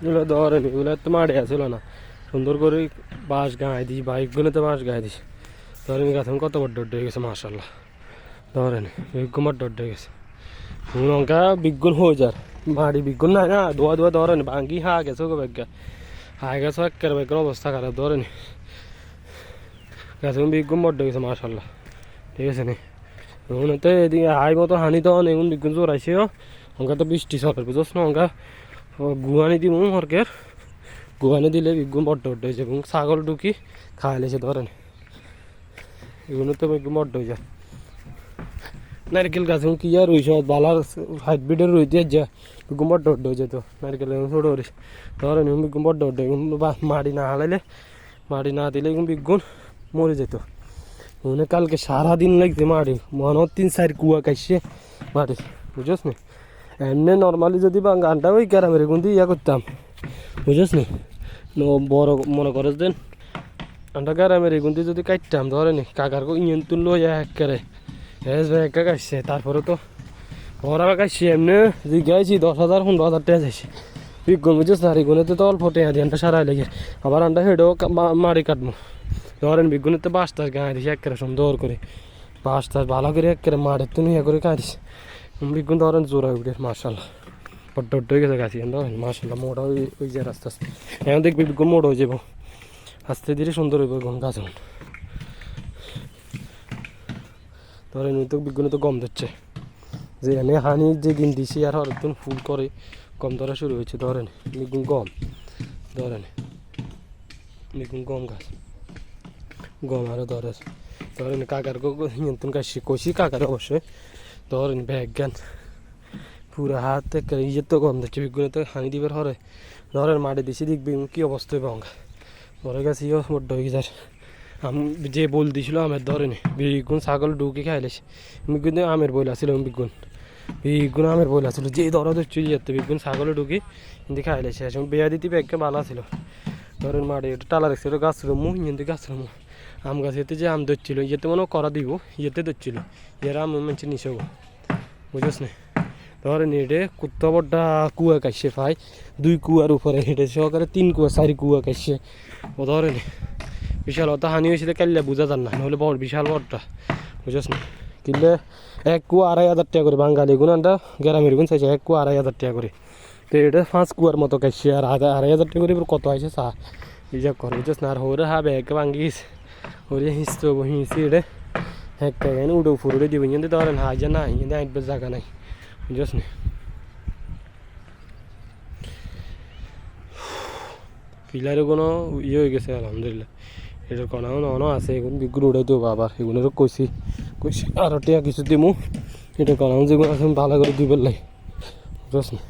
এগুলো ধরেন এগুলো তো মাড়ে আসছিল না। সুন্দর করে বাঁশ গায়ে দিই বাইকগুলো তো বাঁশ গায়ে দিস। ধরেন গাছ কত বড় ডড হয়ে গেছে মার্শাল্লাহ ধরেন বিজ্ঞ বড় ডড হয়ে গেছে। লঙ্কা বিজ্ঞন হয়ে যার। মাড়ি বিজ্ঞন না না দোয়া দোয়া ধরেন ভাঙ্গি, হা গেছে গো বেগা হা গেছে একের বেগের অবস্থা খারাপ ধরেন গাছ বিজ্ঞন বড় হয়ে গেছে মার্শাল্লাহ ঠিক আছে, নি। এখন তো এদিকে হাই মতো হানি তো এখন বিজ্ঞন চোরাইছে অঙ্কা তো বৃষ্টি সরকার বুঝছ না অঙ্কা গুয়ানি দিব হরকের গুয়ানি দিলে বিজ্ঞন বড্ড বড্ড হয়েছে এবং ছাগল ঢুকি খাইলেছে ধরেন। এগুলো তো বিজ্ঞন বড্ড হয়ে যায় নারকেল গাছ কি আর রইছে? বালার হাইব্রিডের রইতে যা বিজ্ঞন বড্ড বড্ড হয়ে যেত নারকেল এখন ছোট করিস ধরেন এখন বিজ্ঞন বড্ড বড্ড মাটি না হালাইলে মাটি না দিলে এখন বিজ্ঞন মরে যেত। মনে কালকে সারাদিন লাগছে মাটি মনে তিন চার কুয়া কাইছে মাটি বুঝছ নি? এমনি নর্মালি যদি বা গানটা ওই ক্যারামের কিন্তু ইয়া করতাম। বুঝছ নি? বড় মনে করস দেন আন্ডা ক্যারামের কিন্তু যদি কাটতাম ধরে নি, কাকার ইঞ্জিন তুললো একেবারে এস ভাই একা কাটছে, তারপরে তো ওরা কাটছে এমনি জিজ্ঞাসি দশ হাজার, পনেরো হাজার টাকা যাইছে বিজ্ঞান বুঝছিস না? রিগুনেতে তো অল্প টাকা দিয়ে আনটা সারাই লাগে। আবার আন্ডা হেডেও মারি কাটবো ধরেন বিজ্ঞানের তো বাস তার গাঁ দিছে, একেবারে সুন্দর করে। বাস তার ভালো করে একেবারে মারে তুমি ইয়ে করে কাঁদিস বিজ্ঞান ধরেন জোড়া উঠে মার্শাল্লাহ বড্ড হয়ে গেছে গাছি ধরেন মার্শাল্লাহ মোড়া ওই ওই যে আস্তে আস্তে এখন দেখবি বিজ্ঞান মোড় হয়ে যাব। আস্তে ধীরে সুন্দর হইব এখন গাছ এখন। ধরেন তো বিজ্ঞানে তো গম দিচ্ছে যে এনে হানি যে দিন দিছি আর হরকদিন ফুল করে, গম ধরা শুরু হয়েছে, ধরেন। বিগুন গম, ধরেন। বিগুন গম গাছ। গম আরও ধরে ধরেন কাকার কষি কাকার অবশ্যই। ধরেন ব্যাগ গান পুরো হাত ইয়ে তো গম দিচ্ছে বিগুনে তো হানি দিবার হরে ধরেন মাঠে দিছি দেখবি কি অবস্থা অঙ্গা ধরে গেছে ইয়ে বড্ড হয়ে গেছে আমি যে বল দিছিল আমের ধরেনি বিগুন ছাগল ঢুকে খাইলেছে আমি কিন্তু আমের বইল আসছিল বিগুন বিগুন আমের বইল আসছিল যে ধরা ধরছিল যেতে বিগুন ছাগলে ঢুকি কিন্তু খাইলেছে আসলে বেয়া দিতে ব্যাগকে ভালো আছিল ধরেন মাঠে টালা রাখছিল গাছ রমু ইয়েতে গাছ রমু আম গাছ এতে যে আম ধরছিল ইয়েতে মনে করা দিব ইয়েতে ধরছিল। এরা আম মেনছে নিচে বুঝছ না? ধরেন হেঁটে কুত্তা বড্ডা কুয়া কাশছে ভাই। দুই কুয়ার উপরে হেঁটে সহকারে তিন কুয়া, চারি কুয়া কাশছে ও ধরেন বিশাল অত হানি হয়েছে কাল্লে বোঝা যান না, নহলে বড়, বিশাল বড়টা বুঝছ না? কিনলে এক কুয়া আড়াই হাজার টাকা করে বাঙালি গুণানটা গ্রামের গুণ চাইছে, এক কুয়া আড়াই হাজার টাকা করে। তো এটা পাঁচ কুয়ার মতো কাশছে আর আড়াই হাজার টাকা করে কত আছে চা? ব্যাগ ভাঙ্গিস হরে হিসতে হব হিসি এটা এক টাকা উঠে ফুরে দিব কিন্তু ধরেন হাজা নাই কিন্তু আইনবার জায়গা নাই বুঝছ না পিলারে কোনো ইয়ে হয়ে গেছে আলহামদুলিল্লাহ এটার কোনো অন আছে এখন বিগুলো উড়াই দেবো আবার এগুলোরও কইছি কইছি আরও টিয়া কিছু দিমু এটা কোনো যেগুলো আছে ভালো করে দিবার লাগে বুঝছ না